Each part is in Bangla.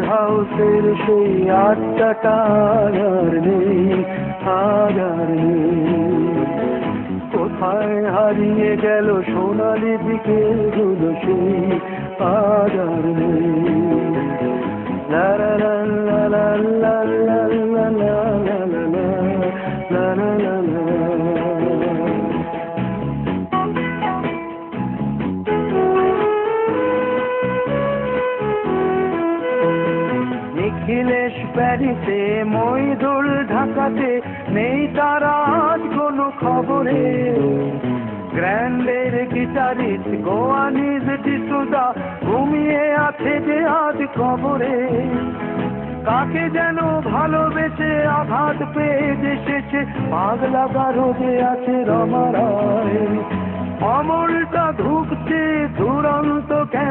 রাতের সেই আটটা আর নেই আর নেই। কোথায় হারিয়ে গেল সোনালি দিকে গুলো সেই আর নেই। লা লা লা লা লা নিখিলেশ প্যারিসে মইদুল ঢাকাতে নেই তারা আজ কোনো খবরে। গ্র্যান্ডের গিটারিস্ট গোয়ানিজ ডিসুদা ঘুমিয়ে আছে যে আজ কবরে। কাকে যেন ভালোবেসে আঘাত পেয়ে এসেছে পাগলা গারদে আছে রমারায়। অমলটা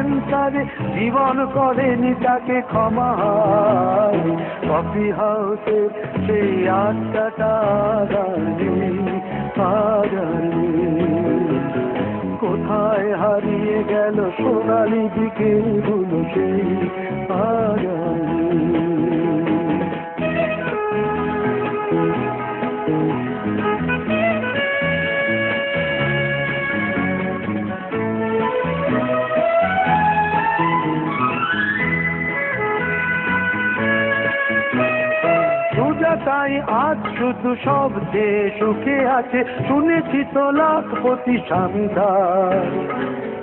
দুরন্ত ক্যান্সারে জীবন করেনি, তাকে ক্ষমা কফি হাউসে সেই আটটা কোথায় হারিয়ে গেল সোনালি দিকে সেই আগামী সুজাতাই আজ শুধু সব যে সুখে আছে, শুনেছি তো লাখপতি স্বামীদার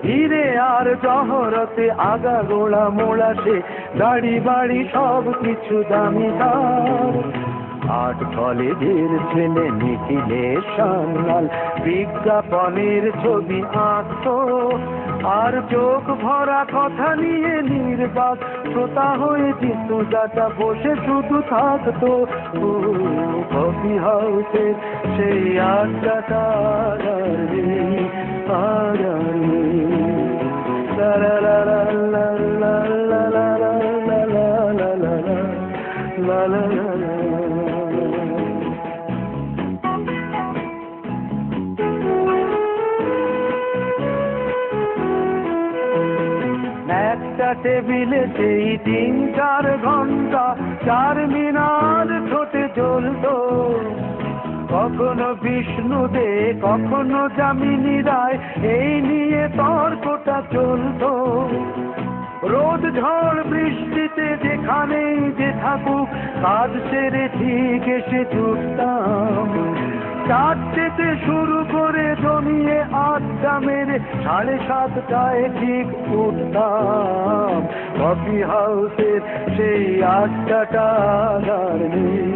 হিরে আর জহরতে আগা গোড়া মোড়া সে গাড়ি বাড়ি সব কিছু দামিদার আট কলেজের ছেলে নিখিলে সান্যাল বিজ্ঞাপনের ছবি আঁকতো। আর চোখ ভরা কথা নিয়ে নির্বাক, শ্রোতা হয়ে জিতুদাটা বসে শুধু থাকতো। কফি হাউসে সেই আড্ডাটা আর আর লা। টেবিলে সেই তিন চার ঘণ্টা, চার মিনার ঠোঁটে জ্বলতো। কখনো বিষ্ণু দে কখনো যামিনী রায়, এই নিয়ে তর্কটা চলতো। রোদ ঝড় বৃষ্টিতে যেখানেই যে থাকুক, কাজ সেরে ঠিক এসে জুটতাম চারটেতে শুরু করে জমিয়ে আড্ডা মেরে সাড়ে সাতটায় ঠিক উঠতাম। কফি হাউসের সেই আড্ডাটা আর নেই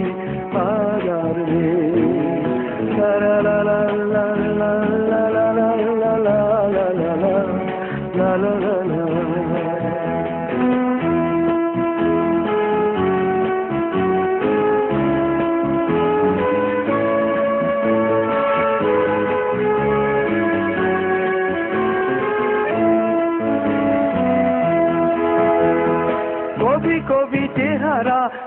আর নেই লা লা লা।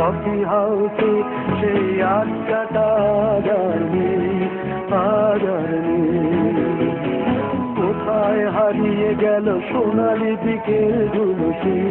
কফি হাউসে সেই আড্ডাটা জানি আজানি কোথায় হারিয়ে গেল সোনালি দিকেরগুলো সেই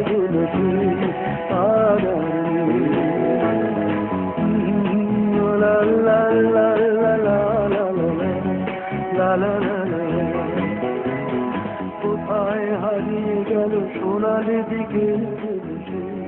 dikenleri